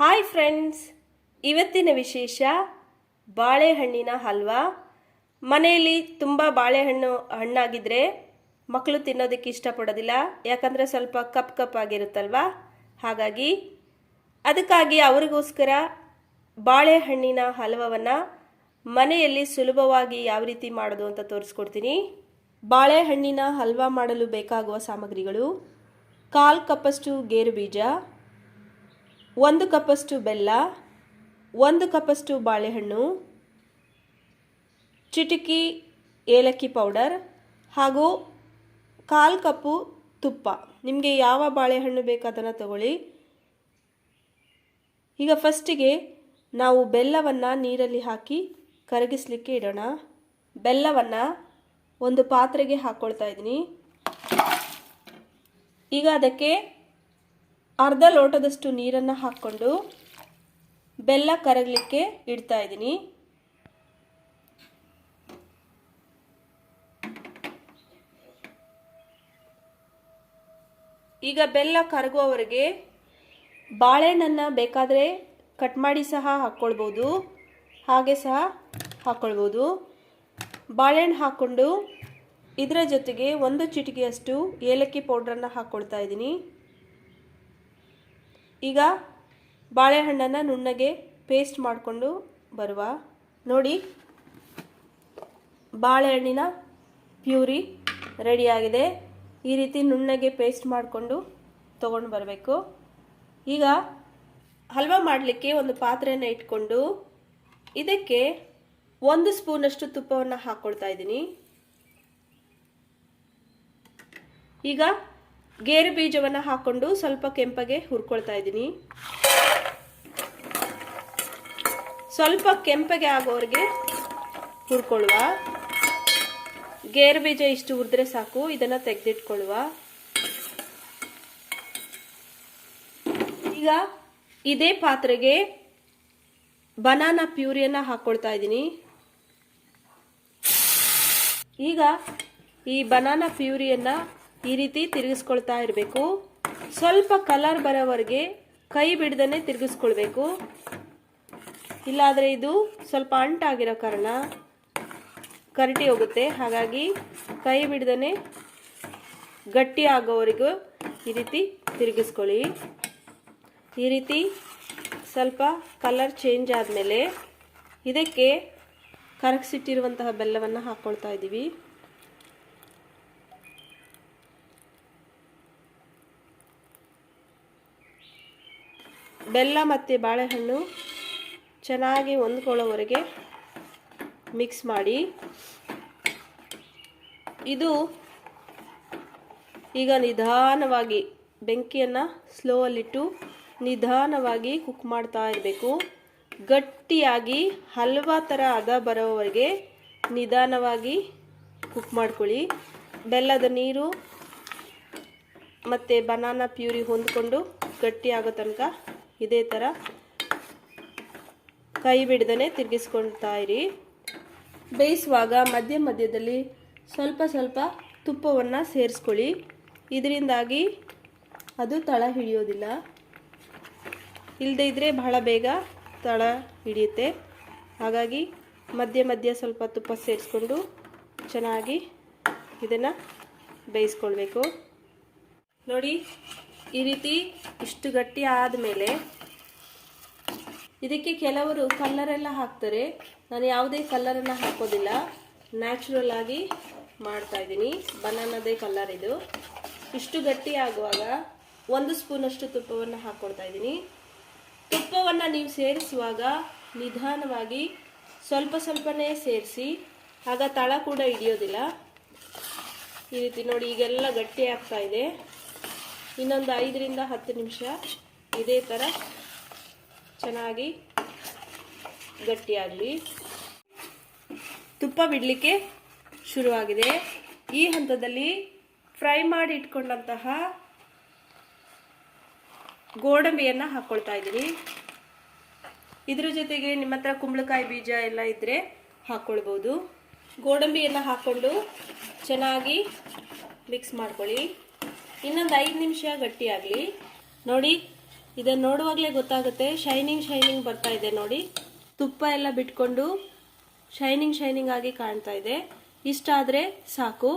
Hi friends ಇವತ್ತಿನ ವಿಶೇಷ ಬಾಳೆಹಣ್ಣಿನ ಹಲ್ವಾ. ಮನೆಯಲ್ಲಿ ತುಂಬ ಬಾಳೆಹಣ್ಣು ಹಣ್ಣಾಗಿದ್ದರೆ ಮಕ್ಕಳು ತಿನ್ನೋದಕ್ಕೆ ಇಷ್ಟಪಡೋದಿಲ್ಲ, ಯಾಕಂದರೆ ಸ್ವಲ್ಪ ಕಪ್ ಕಪ್ ಆಗಿರುತ್ತಲ್ವಾ? ಹಾಗಾಗಿ ಅದಕ್ಕಾಗಿ ಅವರಿಗೋಸ್ಕರ ಬಾಳೆಹಣ್ಣಿನ ಹಲ್ವವನ್ನು ಮನೆಯಲ್ಲಿ ಸುಲಭವಾಗಿ ಯಾವ ರೀತಿ ಮಾಡೋದು ಅಂತ ತೋರಿಸ್ಕೊಡ್ತೀನಿ. ಬಾಳೆಹಣ್ಣಿನ ಹಲ್ವಾ ಮಾಡಲು ಬೇಕಾಗುವ ಸಾಮಗ್ರಿಗಳು, ಕಾಲು ಕಪ್ಪಷ್ಟು ಗೇರು ಬೀಜ ಒಂದು ಕಪ್ಪಷ್ಟು ಬೆಲ್ಲ, ಒಂದು ಕಪ್ಪಷ್ಟು ಬಾಳೆಹಣ್ಣು, ಚಿಟಿಕಿ ಏಲಕ್ಕಿ ಪೌಡರ್ ಹಾಗೂ ಕಾಲು ಕಪ್ಪು ತುಪ್ಪ. ನಿಮಗೆ ಯಾವ ಬಾಳೆಹಣ್ಣು ಬೇಕು ಅದನ್ನು ತಗೊಳ್ಳಿ. ಈಗ ಫಸ್ಟಿಗೆ ನಾವು ಬೆಲ್ಲವನ್ನು ನೀರಲ್ಲಿ ಹಾಕಿ ಕರಗಿಸ್ಲಿಕ್ಕೆ ಇಡೋಣ. ಬೆಲ್ಲವನ್ನು ಒಂದು ಪಾತ್ರೆಗೆ ಹಾಕ್ಕೊಳ್ತಾ ಇದ್ದೀನಿ. ಈಗ ಅದಕ್ಕೆ ಅರ್ಧ ಲೋಟದಷ್ಟು ನೀರನ್ನು ಹಾಕ್ಕೊಂಡು ಬೆಲ್ಲ ಕರಗಲಿಕ್ಕೆ ಇಡ್ತಾ ಇದ್ದೀನಿ. ಈಗ ಬೆಲ್ಲ ಕರಗುವವರೆಗೆ ಬಾಳೆಹಣ್ಣನ್ನು ಬೇಕಾದರೆ ಕಟ್ ಮಾಡಿ ಸಹ ಹಾಕ್ಕೊಳ್ಬೋದು. ಹಾಗೆ ಸಹ ಹಾಕ್ಕೊಳ್ಬೋದು. ಬಾಳೆಹಣ್ಣು ಹಾಕ್ಕೊಂಡು ಇದರ ಜೊತೆಗೆ ಒಂದು ಚಿಟಿಕೆಯಷ್ಟು ಏಲಕ್ಕಿ ಪೌಡ್ರನ್ನು ಹಾಕ್ಕೊಳ್ತಾ ಇದ್ದೀನಿ. ಈಗ ಬಾಳೆಹಣ್ಣನ್ನು ನುಣ್ಣಗೆ ಪೇಸ್ಟ್ ಮಾಡಿಕೊಂಡು ಬರುವ. ನೋಡಿ, ಬಾಳೆಹಣ್ಣಿನ ಪ್ಯೂರಿ ರೆಡಿಯಾಗಿದೆ ಈ ರೀತಿ ನುಣ್ಣಗೆ ಪೇಸ್ಟ್ ಮಾಡಿಕೊಂಡು ತೊಗೊಂಡು ಬರಬೇಕು. ಈಗ ಹಲ್ವಾ ಮಾಡಲಿಕ್ಕೆ ಒಂದು ಪಾತ್ರೆಯನ್ನು ಇಟ್ಕೊಂಡು ಇದಕ್ಕೆ ಒಂದು ಸ್ಪೂನಷ್ಟು ತುಪ್ಪವನ್ನು ಹಾಕ್ಕೊಳ್ತಾ ಇದ್ದೀನಿ. ಈಗ ಗೇರು ಬೀಜವನ್ನು ಹಾಕ್ಕೊಂಡು ಸ್ವಲ್ಪ ಕೆಂಪಗೆ ಹುರ್ಕೊಳ್ತಾ ಇದ್ದೀನಿ. ಸ್ವಲ್ಪ ಕೆಂಪಗೆ ಆಗೋರಿಗೆ ಹುರ್ಕೊಳ್ಳುವ. ಗೇರು ಬೀಜ ಇಷ್ಟು ಹುರಿದ್ರೆ ಸಾಕು, ಇದನ್ನು ತೆಗೆದಿಟ್ಕೊಳ್ಳುವ. ಈಗ ಇದೇ ಪಾತ್ರೆಗೆ ಬನಾನಾ ಪ್ಯೂರಿಯನ್ನು ಹಾಕ್ಕೊಳ್ತಾ ಇದ್ದೀನಿ. ಈಗ ಈ ಬನಾನಾ ಪ್ಯೂರಿಯನ್ನು ಈ ರೀತಿ ತಿರುಗಿಸ್ಕೊಳ್ತಾ ಇರಬೇಕು. ಸ್ವಲ್ಪ ಕಲರ್ ಬರೋವರೆಗೆ ಕೈ ಬಿಡ್ದೇ ತಿರುಗಿಸ್ಕೊಳ್ಬೇಕು. ಇಲ್ಲಾದರೆ ಇದು ಸ್ವಲ್ಪ ಅಂಟಾಗಿರೋ ಕಾರಣ ಕರಟಿ ಹೋಗುತ್ತೆ. ಹಾಗಾಗಿ ಕೈ ಬಿಡ್ದೇ ಗಟ್ಟಿ ಆಗೋವರೆಗೂ ಈ ರೀತಿ ತಿರುಗಿಸ್ಕೊಳ್ಳಿ. ಈ ರೀತಿ ಸ್ವಲ್ಪ ಕಲರ್ ಚೇಂಜ್ ಆದಮೇಲೆ ಇದಕ್ಕೆ ಕರಗಿಸಿಟ್ಟಿರುವಂತಹ ಬೆಲ್ಲವನ್ನು ಹಾಕ್ಕೊಳ್ತಾ ಇದ್ದೀವಿ. ಬೆಲ್ಲ ಮತ್ತು ಬಾಳೆಹಣ್ಣು ಚೆನ್ನಾಗಿ ಹೊಂದ್ಕೊಳ್ಳೋವರೆಗೆ ಮಿಕ್ಸ್ ಮಾಡಿ. ಇದು ಈಗ ನಿಧಾನವಾಗಿ ಬೆಂಕಿಯನ್ನು ಸ್ಲೋವಲ್ಲಿಟ್ಟು ನಿಧಾನವಾಗಿ ಕುಕ್ ಮಾಡ್ತಾ ಇರಬೇಕು. ಗಟ್ಟಿಯಾಗಿ ಹಲ್ವಾ ಥರ ಹದ ಬರೋವರೆಗೆ ನಿಧಾನವಾಗಿ ಕುಕ್ ಮಾಡ್ಕೊಳ್ಳಿ. ಬೆಲ್ಲದ ನೀರು ಮತ್ತು ಬನಾನಾ ಪ್ಯೂರಿ ಹೊಂದ್ಕೊಂಡು ಗಟ್ಟಿ ಆಗೋ ತನಕ ಇದೇ ಥರ ಕೈ ಬಿಡ್ದೇ ತಿರುಗಿಸ್ಕೊಳ್ತಾ ಇರಿ. ಬೇಯಿಸುವಾಗ ಮಧ್ಯ ಮಧ್ಯದಲ್ಲಿ ಸ್ವಲ್ಪ ಸ್ವಲ್ಪ ತುಪ್ಪವನ್ನು ಸೇರಿಸ್ಕೊಳ್ಳಿ. ಇದರಿಂದಾಗಿ ಅದು ತಳ ಹಿಡಿಯೋದಿಲ್ಲ. ಇಲ್ಲದೇ ಇದ್ದರೆ ಬಹಳ ಬೇಗ ತಳ ಹಿಡಿಯುತ್ತೆ. ಹಾಗಾಗಿ ಮಧ್ಯ ಮಧ್ಯ ಸ್ವಲ್ಪ ತುಪ್ಪ ಸೇರಿಸ್ಕೊಂಡು ಚೆನ್ನಾಗಿ ಇದನ್ನು ಬೇಯಿಸ್ಕೊಳ್ಬೇಕು. ನೋಡಿ ಈ ರೀತಿ ಇಷ್ಟು ಗಟ್ಟಿ ಆದಮೇಲೆ ಇದಕ್ಕೆ ಕೆಲವರು ಕಲ್ಲರೆಲ್ಲ ಹಾಕ್ತಾರೆ. ನಾನು ಯಾವುದೇ ಕಲ್ಲರನ್ನು ಹಾಕೋದಿಲ್ಲ. ನ್ಯಾಚುರಲ್ ಆಗಿ ಮಾಡ್ತಾ ಇದ್ದೀನಿ. ಬನಾನದೇ ಕಲ್ಲರ್ ಇದು. ಇಷ್ಟು ಗಟ್ಟಿ ಆಗುವಾಗ ಒಂದು ಸ್ಪೂನಷ್ಟು ತುಪ್ಪವನ್ನು ಹಾಕ್ಕೊಡ್ತಾ ಇದ್ದೀನಿ. ತುಪ್ಪವನ್ನು ನೀವು ಸೇರಿಸುವಾಗ ನಿಧಾನವಾಗಿ ಸ್ವಲ್ಪ ಸ್ವಲ್ಪನೇ ಸೇರಿಸಿ, ಆಗ ತಳ ಕೂಡ ಹಿಡಿಯೋದಿಲ್ಲ. ಈ ರೀತಿ ನೋಡಿ, ಈಗೆಲ್ಲ ಗಟ್ಟಿ ಆಗ್ತಾ ಇದೆ. ಇನ್ನೊಂದು ಐದರಿಂದ ಹತ್ತು ನಿಮಿಷ ಇದೇ ಥರ ಚೆನ್ನಾಗಿ ಗಟ್ಟಿಯಾಗಲಿ. ತುಪ್ಪ ಬಿಡಲಿಕ್ಕೆ ಶುರುವಾಗಿದೆ. ಈ ಹಂತದಲ್ಲಿ ಫ್ರೈ ಮಾಡಿ ಇಟ್ಕೊಂಡಂತಹ ಗೋಡಂಬಿಯನ್ನು ಹಾಕ್ಕೊಳ್ತಾ ಇದ್ದೀನಿ. ಇದ್ರ ಜೊತೆಗೆ ನಿಮ್ಮ ಹತ್ರ ಕುಂಬಳಕಾಯಿ ಬೀಜ ಎಲ್ಲ ಇದ್ದರೆ ಹಾಕ್ಕೊಳ್ಬೋದು ಗೋಡಂಬಿಯನ್ನು ಹಾಕ್ಕೊಂಡು ಚೆನ್ನಾಗಿ ಮಿಕ್ಸ್ ಮಾಡ್ಕೊಳ್ಳಿ. ಇನ್ನೊಂದು ಐದು ನಿಮಿಷ ಗಟ್ಟಿಯಾಗಲಿ ನೋಡಿ ಇದನ್ನು ನೋಡುವಾಗಲೇ ಗೊತ್ತಾಗುತ್ತೆ. ಶೈನಿಂಗ್ ಶೈನಿಂಗ್ ಬರ್ತಾ ಇದೆ ನೋಡಿ. ತುಪ್ಪ ಎಲ್ಲ ಬಿಟ್ಕೊಂಡು ಶೈನಿಂಗ್ ಶೈನಿಂಗ್ ಆಗಿ ಕಾಣ್ತಾ ಇದೆ. ಇಷ್ಟಾದರೆ ಸಾಕು.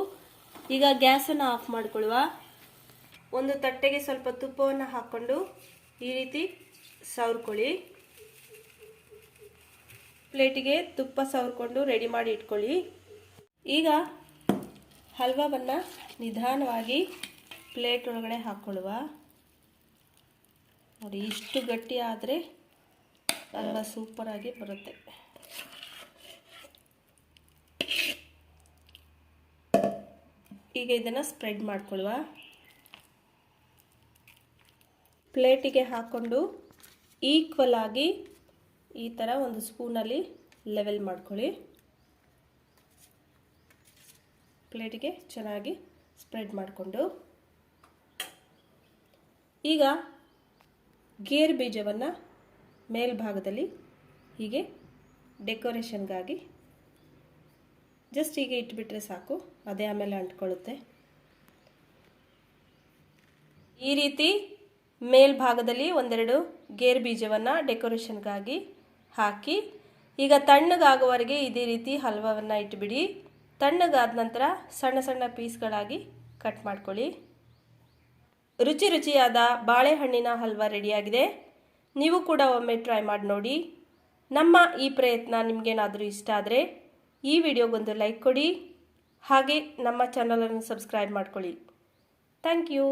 ಈಗ ಗ್ಯಾಸನ್ನು ಆಫ್ ಮಾಡಿಕೊಳ್ಳುವ. ಒಂದು ತಟ್ಟೆಗೆ ಸ್ವಲ್ಪ ತುಪ್ಪವನ್ನು ಹಾಕ್ಕೊಂಡು ಈ ರೀತಿ ಸವರ್ಕೊಳ್ಳಿ. ಪ್ಲೇಟಿಗೆ ತುಪ್ಪ ಸವರ್ಕೊಂಡು ರೆಡಿ ಮಾಡಿ ಇಟ್ಕೊಳ್ಳಿ. ಈಗ ಹಲ್ವಾವನ್ನು ನಿಧಾನವಾಗಿ ಪ್ಲೇಟ್ ಒಳಗಡೆ ಹಾಕ್ಕೊಳ್ಳುವ ನೋಡಿ, ಇಷ್ಟು ಗಟ್ಟಿ ಆದರೆ ಅಲ್ಲ ಸೂಪರಾಗಿ ಬರುತ್ತೆ. ಈಗ ಇದನ್ನು ಸ್ಪ್ರೆಡ್ ಮಾಡ್ಕೊಳ್ಳುವ. ಪ್ಲೇಟಿಗೆ ಹಾಕ್ಕೊಂಡು ಈಕ್ವಲ್ ಆಗಿ ಈ ಥರ ಒಂದು ಸ್ಪೂನಲ್ಲಿ ಲೆವೆಲ್ ಮಾಡ್ಕೊಳ್ಳಿ. ಪ್ಲೇಟಿಗೆ ಚೆನ್ನಾಗಿ ಸ್ಪ್ರೆಡ್ ಮಾಡಿಕೊಂಡು. ಈಗ ಗೇರ್ ಬೀಜವನ್ನು ಮೇಲ್ಭಾಗದಲ್ಲಿ ಹೀಗೆ ಡೆಕೋರೇಷನ್ಗಾಗಿ ಜಸ್ಟ್ ಹೀಗೆ ಇಟ್ಬಿಟ್ರೆ ಸಾಕು, ಅದೇ ಆಮೇಲೆ ಅಂಟ್ಕೊಳ್ಳುತ್ತೆ. ಈ ರೀತಿ ಮೇಲ್ಭಾಗದಲ್ಲಿ ಒಂದೆರಡು ಗೇರ್ ಬೀಜವನ್ನು ಡೆಕೋರೇಷನ್ಗಾಗಿ ಹಾಕಿ, ಈಗ ತಣ್ಣಗಾಗುವವರೆಗೆ ಇದೇ ರೀತಿ ಹಲ್ವವನ್ನು ಇಟ್ಬಿಡಿ. ತಣ್ಣಗಾದ ನಂತರ ಸಣ್ಣ ಸಣ್ಣ ಪೀಸ್ಗಳಾಗಿ ಕಟ್ ಮಾಡ್ಕೊಳ್ಳಿ. ರುಚಿ ರುಚಿಯಾದ ಬಾಳೆಹಣ್ಣಿನ ಹಲ್ವ ರೆಡಿಯಾಗಿದೆ. ನೀವು ಕೂಡ ಒಮ್ಮೆ ಟ್ರೈ ಮಾಡಿ ನೋಡಿ. ನಮ್ಮ ಈ ಪ್ರಯತ್ನ ನಿಮಗೇನಾದರೂ ಇಷ್ಟ ಆದರೆ ಈ ವಿಡಿಯೋಗೊಂದು ಲೈಕ್ ಕೊಡಿ. ಹಾಗೆ ನಮ್ಮ ಚಾನಲನ್ನು ಸಬ್ಸ್ಕ್ರೈಬ್ ಮಾಡ್ಕೊಳ್ಳಿ. Thank you